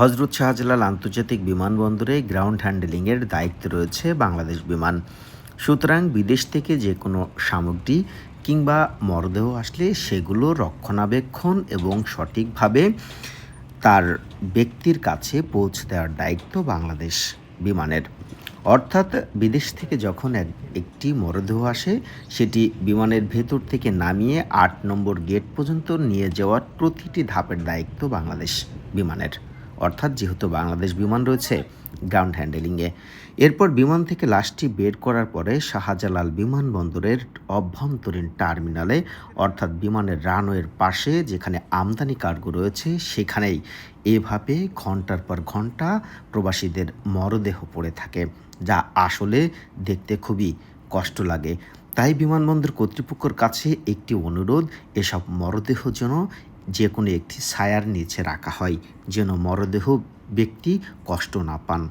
হজরত শাহজালাল আন্তর্জাতিক বিমানবন্দরে গ্রাউন্ড হ্যান্ডেলিংয়ের দায়িত্বে রয়েছে বাংলাদেশ বিমান। সুতরাং বিদেশ থেকে যে কোনো সামগ্রী কিংবা মরদেহ আসলে সেগুলো রক্ষণাবেক্ষণ এবং সঠিকভাবে তার ব্যক্তির কাছে পৌঁছে দেওয়ার দায়িত্ব বাংলাদেশ বিমানের। অর্থাৎ বিদেশ থেকে যখন এক, একটি মরদেহ আসে, সেটি বিমানের ভেতর থেকে নামিয়ে আট নম্বর গেট পর্যন্ত নিয়ে যাওয়ার প্রতিটি ধাপের দায়িত্ব বাংলাদেশ বিমানের। অর্থাৎ যেহেতু বাংলাদেশ বিমান রয়েছে গ্রাউন্ড হ্যান্ডেলিংয়ে এরপর বিমান থেকে লাশটি বের করার পরে শাহজালাল বিমানবন্দরের অভ্যন্তরীণ টার্মিনালে অর্থাৎ বিমানের রানওয়ের পাশে যেখানে আমদানি কার্গো রয়েছে, সেখানেই। এভাবে ঘণ্টার পর ঘণ্টা প্রবাসীদের মরদেহ পড়ে থাকে, যা আসলে দেখতে খুবই কষ্ট লাগে। তাই বিমানবন্দর কর্তৃপক্ষের কাছে একটি অনুরোধ, এসব মরদেহ যেন যে কোনো একটি ছায়ার নিচে রাখা হয় যেন মরদেহ ব্যক্তি কষ্ট না পান।